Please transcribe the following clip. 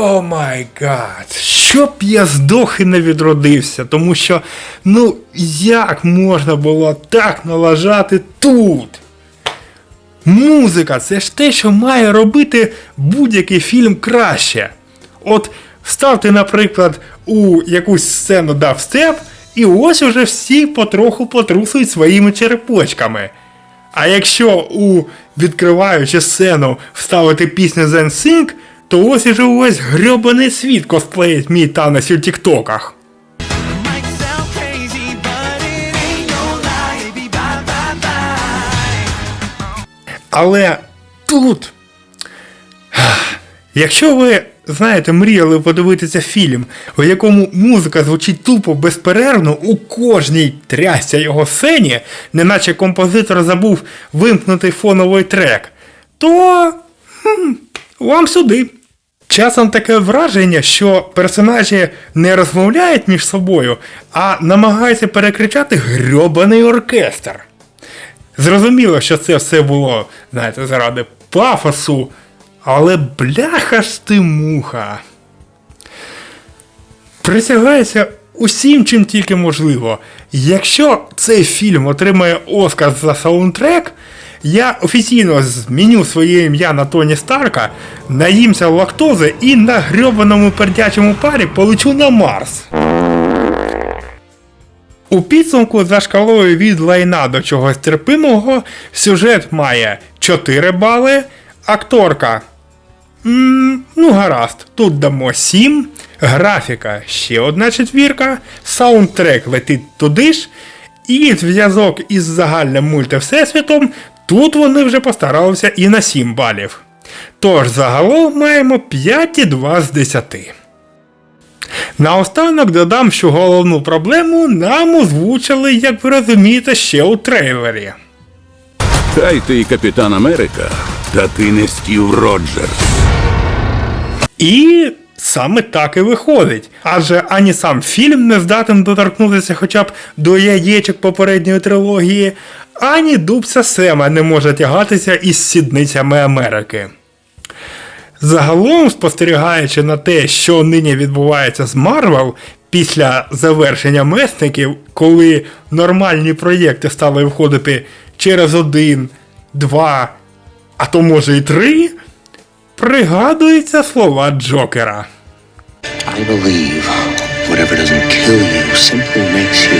О май гад! Щоб я здох і не відродився, тому що, ну, як можна було так налажати тут? Музика це ж те, що має робити будь-який фільм краще. От ставте, наприклад, у якусь сцену дабстеп, і ось уже всі потроху потрусують своїми черепочками. А якщо у відкриваючу сцену вставити пісню Zen Sync, то ось уже увесь грьобаний світ косплеїть мій танець у тіктоках. Але тут. Якщо ви, знаєте, мріяли подивитися фільм, у якому музика звучить тупо безперервно у кожній трясся його сцені, неначе композитор забув вимкнути фоновий трек, то хм, вам сюди. Часом таке враження, що персонажі не розмовляють між собою, а намагаються перекричати грьобаний оркестр. Зрозуміло, що це все було, знаєте, заради пафосу, але бляха ж ти муха. Присягаюся усім, чим тільки можливо. Якщо цей фільм отримає Оскар за саундтрек, я офіційно зміню своє ім'я на Тоні Старка, наїмся лактози і на грьобаному пердячому парі полечу на Марс. У підсумку за шкалою від лайна до чогось терпимого сюжет має 4 бали, акторка. м, ну, гаразд, тут дамо 7, графіка ще одна четвірка, саундтрек летить туди ж, і зв'язок із загальним мультивсесвітом тут вони вже постаралися і на 7 балів. Тож загалом маємо 5,2 з 10. Наостанок додам, що головну проблему нам озвучили, як ви розумієте, ще у трейлері. Хай ти Капітан Америка, та ти не Стів Роджерс. І саме так і виходить. Адже ані сам фільм не здатен доторкнутися хоча б до яєчок попередньої трилогії, ані дубця Сема не може тягатися із сідницями Америки. Загалом, спостерігаючи на те, що нині відбувається з Марвел після завершення месників, коли нормальні проєкти стали виходити через один, два, а то може і три, пригадуються слова Джокера. I believe whatever doesn't kill you simply makes you